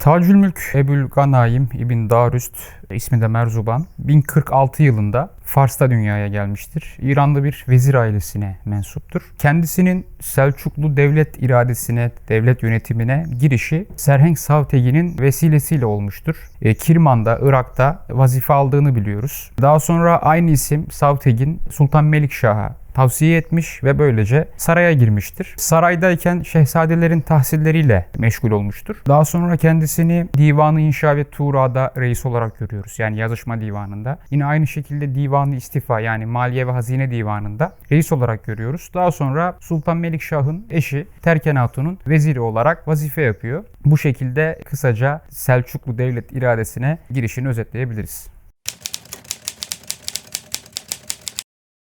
Tacülmülk Ebul Ganaim İbn Darüst ismi de Merzuban 1046 yılında Fars'ta dünyaya gelmiştir. İranlı bir vezir ailesine mensuptur. Kendisinin Selçuklu devlet iradesine, devlet yönetimine girişi Serhenk Savtegi'nin vesilesiyle olmuştur. E, Kirman'da, Irak'ta vazife aldığını biliyoruz. Daha sonra aynı isim Savtegin Sultan Melikşah'a tavsiye etmiş ve böylece saraya girmiştir. Saraydayken şehzadelerin tahsilleriyle meşgul olmuştur. Daha sonra kendisini Divanı İnşa ve Tuğra'da reis olarak görüyoruz. Yani yazışma divanında. Yine aynı şekilde Divanı İstifa yani Maliye ve Hazine Divanı'nda reis olarak görüyoruz. Daha sonra Sultan Melikşah'ın eşi Terken Hatun'un veziri olarak vazife yapıyor. Bu şekilde kısaca Selçuklu devlet iradesine girişini özetleyebiliriz.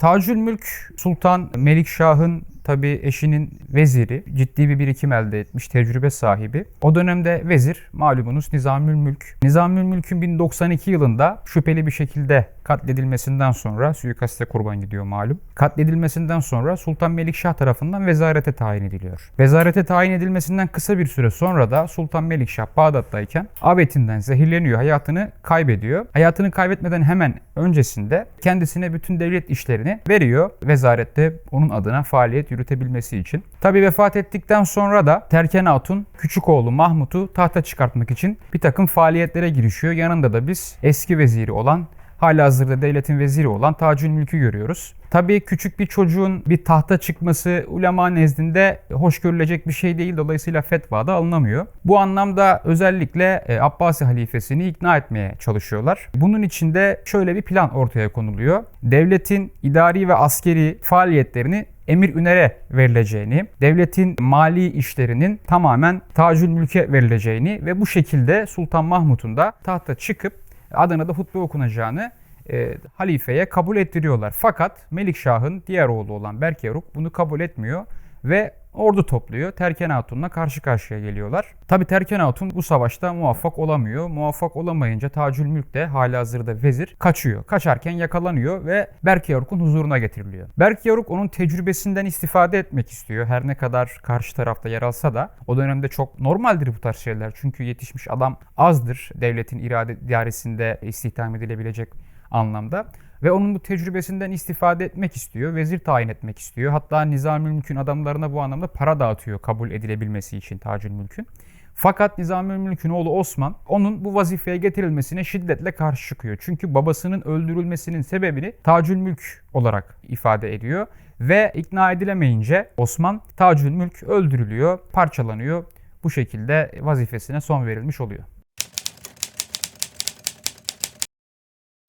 Tacül Mülk Sultan Melikşah'ın tabi eşinin veziri ciddi bir birikim elde etmiş, tecrübe sahibi. O dönemde vezir malumunuz Nizamül Mülk. Nizamül Mülk'ün 1092 yılında şüpheli bir şekilde katledilmesinden sonra suikaste kurban gidiyor malum. Katledilmesinden sonra Sultan Melikşah tarafından vezarete tayin ediliyor. Vezarete tayin edilmesinden kısa bir süre sonra da Sultan Melikşah Bağdat'tayken avetinden zehirleniyor, hayatını kaybediyor. Hayatını kaybetmeden hemen öncesinde kendisine bütün devlet işlerini veriyor. Vezarette onun adına faaliyet yürütebilmesi için. Tabi vefat ettikten sonra da Terken Hatun küçük oğlu Mahmut'u tahta çıkartmak için bir takım faaliyetlere girişiyor. Yanında da biz eski veziri olan halihazırda devletin veziri olan Tacül Mülk'ü görüyoruz. Tabii küçük bir çocuğun bir tahta çıkması ulema nezdinde hoş görülecek bir şey değil. Dolayısıyla fetva da alınamıyor. Bu anlamda özellikle e, Abbasi halifesini ikna etmeye çalışıyorlar. Bunun için de şöyle bir plan ortaya konuluyor. Devletin idari ve askeri faaliyetlerini Emir Üner'e verileceğini, devletin mali işlerinin tamamen Tacül Mülk'e verileceğini ve bu şekilde Sultan Mahmut'un da tahta çıkıp Adana'da hutbe okunacağını e, halifeye kabul ettiriyorlar. Fakat Melikşah'ın diğer oğlu olan Berkyaruk bunu kabul etmiyor ve ordu topluyor. Terken Hatun'la karşı karşıya geliyorlar. Tabi Terken Hatun bu savaşta muvaffak olamıyor. Muvaffak olamayınca Tacül Mülk de hali hazırda vezir kaçıyor. Kaçarken yakalanıyor ve Berkyaruk'un huzuruna getiriliyor. Berkyaruk onun tecrübesinden istifade etmek istiyor. Her ne kadar karşı tarafta yer alsa da o dönemde çok normaldir bu tarz şeyler. Çünkü yetişmiş adam azdır devletin irade idaresinde istihdam edilebilecek anlamda. Ve onun bu tecrübesinden istifade etmek istiyor. Vezir tayin etmek istiyor. Hatta Nizamül Mülk'ün adamlarına bu anlamda para dağıtıyor kabul edilebilmesi için Tacül Mülk'ün. Fakat Nizamül Mülk'ün oğlu Osman onun bu vazifeye getirilmesine şiddetle karşı çıkıyor. Çünkü babasının öldürülmesinin sebebini Tacül Mülk olarak ifade ediyor. Ve ikna edilemeyince Osman Tacül Mülk öldürülüyor, parçalanıyor. Bu şekilde vazifesine son verilmiş oluyor.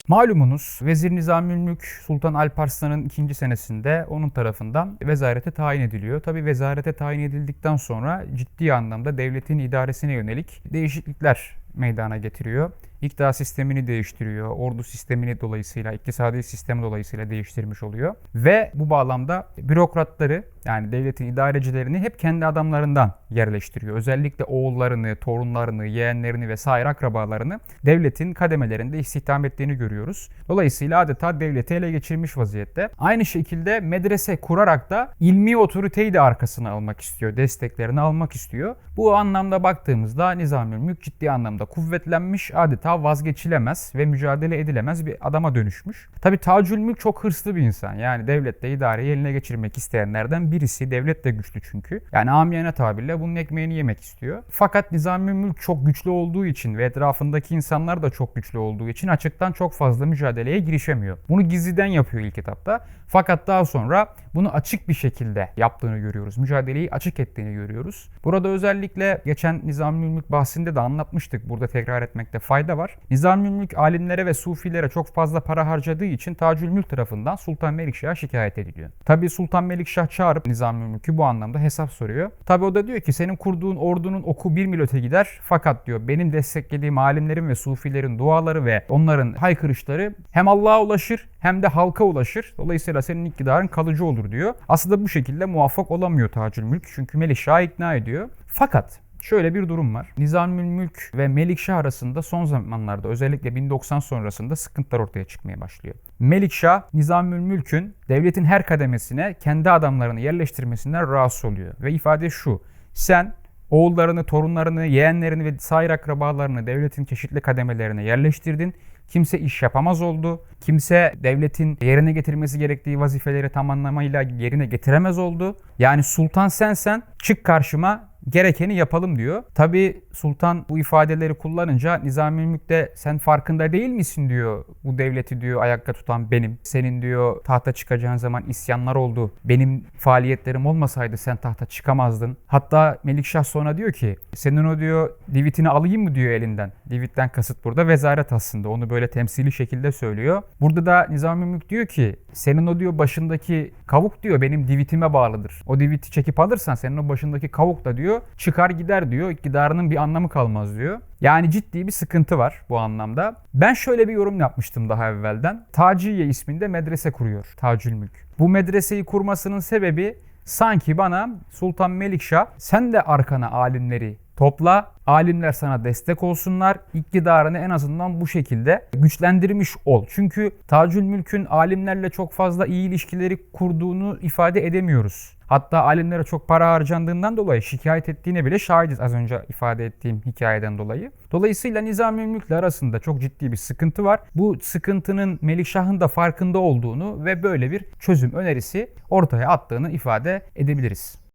Malumunuz Vezir Nizamül Mülk Sultan Alparslan'ın ikinci senesinde onun tarafından vezarete tayin ediliyor. Tabi vezarete tayin edildikten sonra ciddi anlamda devletin idaresine yönelik değişiklikler meydana getiriyor. İktidar sistemini değiştiriyor. Ordu sistemini dolayısıyla, iktisadi sistemi dolayısıyla değiştirmiş oluyor. Ve bu bağlamda bürokratları yani devletin idarecilerini hep kendi adamlarından yerleştiriyor. Özellikle oğullarını, torunlarını, yeğenlerini vesaire akrabalarını devletin kademelerinde istihdam ettiğini görüyoruz. Dolayısıyla adeta devleti ele geçirmiş vaziyette. Aynı şekilde medrese kurarak da ilmi otoriteyi de arkasına almak istiyor. Desteklerini almak istiyor. Bu anlamda baktığımızda Nizami Mülk ciddi anlamda kuvvetlenmiş, adeta vazgeçilemez ve mücadele edilemez bir adama dönüşmüş. Tabi Tacül Mülk çok hırslı bir insan. Yani devlette idareyi eline geçirmek isteyenlerden birisi. Devlet de güçlü çünkü. Yani amiyane tabirle bunun ekmeğini yemek istiyor. Fakat Nizami Mülk çok güçlü olduğu için ve etrafındaki insanlar da çok güçlü olduğu için açıktan çok fazla mücadeleye girişemiyor. Bunu gizliden yapıyor ilk etapta. Fakat daha sonra bunu açık bir şekilde yaptığını görüyoruz. Mücadeleyi açık ettiğini görüyoruz. Burada özellikle geçen Nizami Mülk bahsinde de anlatmıştık. Burada tekrar etmekte fayda var. Nizami Mülk alimlere ve sufilere çok fazla para harcadığı için Tacül Mülk tarafından Sultan Melikşah'a şikayet ediliyor. Tabi Sultan Melikşah çağırıp Nizami Mülk'ü bu anlamda hesap soruyor. Tabi o da diyor ki senin kurduğun ordunun oku bir mil öte gider. Fakat diyor benim desteklediğim alimlerin ve sufilerin duaları ve onların haykırışları hem Allah'a ulaşır hem de halka ulaşır. Dolayısıyla senin iktidarın kalıcı olur diyor. Aslında bu şekilde muvaffak olamıyor Tacül Mülk çünkü Melikşah'ı ikna ediyor. Fakat Şöyle bir durum var. Nizamül Mülk ve Melikşah arasında son zamanlarda özellikle 1090 sonrasında sıkıntılar ortaya çıkmaya başlıyor. Melikşah Nizamül Mülk'ün devletin her kademesine kendi adamlarını yerleştirmesinden rahatsız oluyor. Ve ifade şu. Sen Oğullarını, torunlarını, yeğenlerini ve sair akrabalarını devletin çeşitli kademelerine yerleştirdin. Kimse iş yapamaz oldu. Kimse devletin yerine getirmesi gerektiği vazifeleri tam anlamıyla yerine getiremez oldu. Yani sultan sensen çık karşıma gerekeni yapalım diyor. Tabi sultan bu ifadeleri kullanınca Nizami Mülk de sen farkında değil misin diyor. Bu devleti diyor ayakta tutan benim. Senin diyor tahta çıkacağın zaman isyanlar oldu. Benim faaliyetlerim olmasaydı sen tahta çıkamazdın. Hatta Melikşah sonra diyor ki senin o diyor divitini alayım mı diyor elinden. Divitten kasıt burada vezaret aslında. Onu böyle temsili şekilde söylüyor. Burada da Nizami Mülk diyor ki senin o diyor başındaki kavuk diyor benim divitime bağlıdır. O diviti çekip alırsan senin o başındaki kavuk da diyor çıkar gider diyor. İktidarının bir anlamı kalmaz diyor. Yani ciddi bir sıkıntı var bu anlamda. Ben şöyle bir yorum yapmıştım daha evvelden. Taciye isminde medrese kuruyor Tacülmülk. Bu medreseyi kurmasının sebebi sanki bana Sultan Melikşah sen de arkana alimleri topla, alimler sana destek olsunlar, iktidarını en azından bu şekilde güçlendirmiş ol. Çünkü Tacül Mülk'ün alimlerle çok fazla iyi ilişkileri kurduğunu ifade edemiyoruz. Hatta alimlere çok para harcandığından dolayı şikayet ettiğine bile şahidiz az önce ifade ettiğim hikayeden dolayı. Dolayısıyla Nizami Mülk'le arasında çok ciddi bir sıkıntı var. Bu sıkıntının Melikşah'ın da farkında olduğunu ve böyle bir çözüm önerisi ortaya attığını ifade edebiliriz.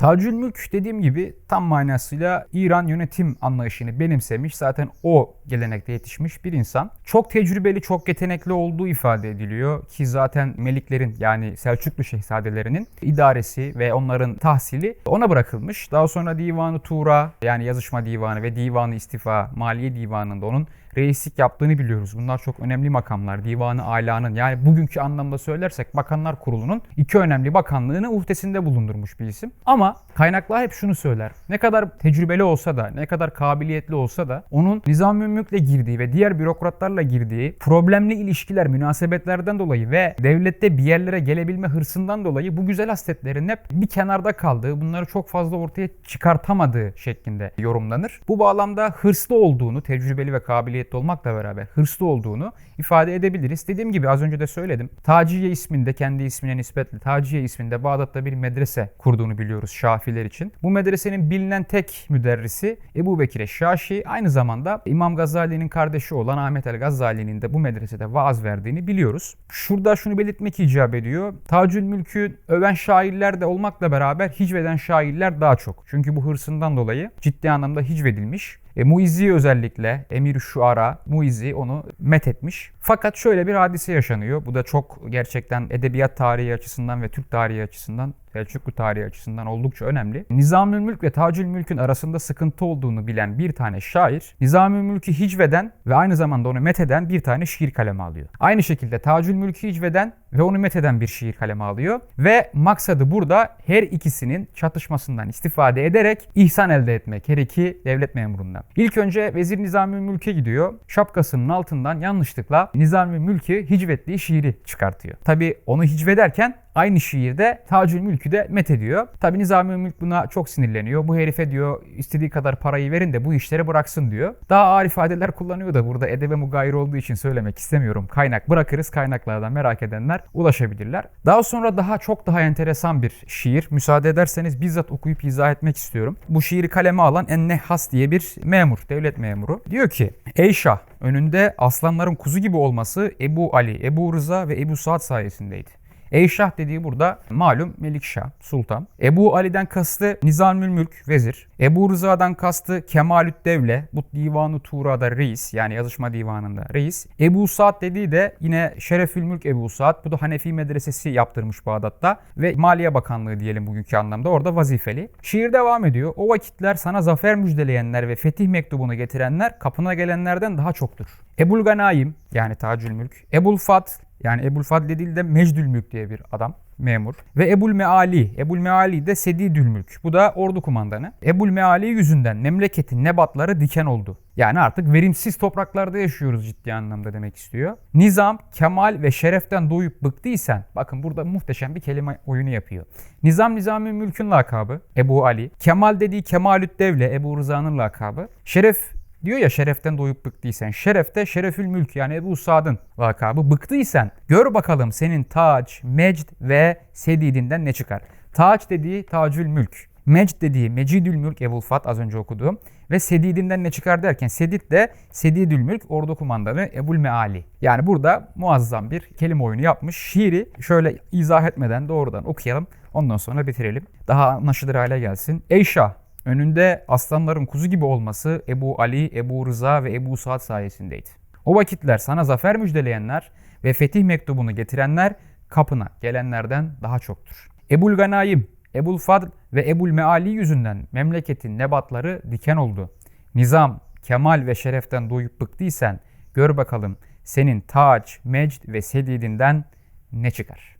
Tacül Mülk dediğim gibi tam manasıyla İran yönetim anlayışını benimsemiş. Zaten o gelenekte yetişmiş bir insan. Çok tecrübeli, çok yetenekli olduğu ifade ediliyor ki zaten Meliklerin yani Selçuklu şehzadelerinin idaresi ve onların tahsili ona bırakılmış. Daha sonra Divanı Tuğra yani yazışma divanı ve Divanı İstifa, Maliye Divanı'nda onun reislik yaptığını biliyoruz. Bunlar çok önemli makamlar. Divanı Ala'nın yani bugünkü anlamda söylersek Bakanlar Kurulu'nun iki önemli bakanlığını uhdesinde bulundurmuş bir isim. Ama kaynaklar hep şunu söyler. Ne kadar tecrübeli olsa da, ne kadar kabiliyetli olsa da onun Nizam-ı Mülk'le girdiği ve diğer bürokratlarla girdiği problemli ilişkiler, münasebetlerden dolayı ve devlette bir yerlere gelebilme hırsından dolayı bu güzel hasletlerin hep bir kenarda kaldığı, bunları çok fazla ortaya çıkartamadığı şeklinde yorumlanır. Bu bağlamda hırslı olduğunu, tecrübeli ve kabiliyetli olmakla beraber hırslı olduğunu ifade edebiliriz. Dediğim gibi az önce de söyledim. Taciye isminde, kendi ismine nispetle Taciye isminde Bağdat'ta bir medrese kurduğunu biliyoruz Şafiler için. Bu medresenin bilinen tek müderrisi Ebu Bekir Şaşi. Aynı zamanda İmam Gazali'nin kardeşi olan Ahmet el Gazali'nin de bu medresede vaaz verdiğini biliyoruz. Şurada şunu belirtmek icap ediyor. Tacül Mülk'ü öven şairler de olmakla beraber hicveden şairler daha çok. Çünkü bu hırsından dolayı ciddi anlamda hicvedilmiş. E, Muizzi özellikle Emir Şuara Muizzi onu met etmiş. Fakat şöyle bir hadise yaşanıyor. Bu da çok gerçekten edebiyat tarihi açısından ve Türk tarihi açısından Selçuklu tarihi açısından oldukça önemli. Nizamül Mülk ve Tacül Mülk'ün arasında sıkıntı olduğunu bilen bir tane şair, Nizamül Mülk'ü hicveden ve aynı zamanda onu metheden bir tane şiir kaleme alıyor. Aynı şekilde Tacül Mülk'ü hicveden ve onu metheden bir şiir kaleme alıyor. Ve maksadı burada her ikisinin çatışmasından istifade ederek ihsan elde etmek her iki devlet memurundan. İlk önce Vezir Nizamül Mülk'e gidiyor. Şapkasının altından yanlışlıkla Nizamül Mülk'ü hicvettiği şiiri çıkartıyor. Tabi onu hicvederken aynı şiirde Tacül Mülk'ü de met ediyor. Tabi Nizami Mülk buna çok sinirleniyor. Bu herife diyor istediği kadar parayı verin de bu işleri bıraksın diyor. Daha ağır ifadeler kullanıyor da burada edebe mugayir olduğu için söylemek istemiyorum. Kaynak bırakırız kaynaklardan merak edenler ulaşabilirler. Daha sonra daha çok daha enteresan bir şiir. Müsaade ederseniz bizzat okuyup izah etmek istiyorum. Bu şiiri kaleme alan Ennehas diye bir memur, devlet memuru. Diyor ki Ey Şah önünde aslanların kuzu gibi olması Ebu Ali, Ebu Rıza ve Ebu Saad sayesindeydi. Eyşah dediği burada malum Melikşah, Sultan. Ebu Ali'den kastı Nizamül Mülk, vezir. Ebu Rıza'dan kastı Kemalüt Devle, bu divanı Tuğra'da reis yani yazışma divanında reis. Ebu Saad dediği de yine Şerefül Mülk Ebu Saad. Bu da Hanefi medresesi yaptırmış Bağdat'ta ve Maliye Bakanlığı diyelim bugünkü anlamda orada vazifeli. Şiir devam ediyor. O vakitler sana zafer müjdeleyenler ve fetih mektubunu getirenler kapına gelenlerden daha çoktur. Ebul Ganaim yani Tacül Mülk, Ebul Fat yani Ebul Fadl değil de Mecdül Mülk diye bir adam memur. Ve Ebul Meali. Ebul Meali de Sedidül Mülk. Bu da ordu kumandanı. Ebul Meali yüzünden memleketin nebatları diken oldu. Yani artık verimsiz topraklarda yaşıyoruz ciddi anlamda demek istiyor. Nizam, kemal ve şereften doyup bıktıysan, bakın burada muhteşem bir kelime oyunu yapıyor. Nizam Nizami Mülk'ün lakabı Ebu Ali. Kemal dediği Kemalüt Devle Ebu Rıza'nın lakabı. Şeref Diyor ya şereften doyup bıktıysan. Şerefte şerefül mülk yani Ebu Sad'ın lakabı. Bıktıysan gör bakalım senin taç, mecd ve sedidinden ne çıkar. Taç dediği tacül mülk. Mecd dediği Mecidül Mülk Ebul Fat az önce okuduğum ve Sedidinden ne çıkar derken Sedid de Sedidül Mülk ordu kumandanı Ebul Meali. Yani burada muazzam bir kelime oyunu yapmış. Şiiri şöyle izah etmeden doğrudan okuyalım. Ondan sonra bitirelim. Daha anlaşılır hale gelsin. Ey Şah önünde aslanların kuzu gibi olması Ebu Ali, Ebu Rıza ve Ebu Saad sayesindeydi. O vakitler sana zafer müjdeleyenler ve fetih mektubunu getirenler kapına gelenlerden daha çoktur. Ebul Ganayim, Ebul Fadl ve Ebul Meali yüzünden memleketin nebatları diken oldu. Nizam, kemal ve şereften doyup bıktıysan gör bakalım senin taç, mecd ve sedidinden ne çıkar?''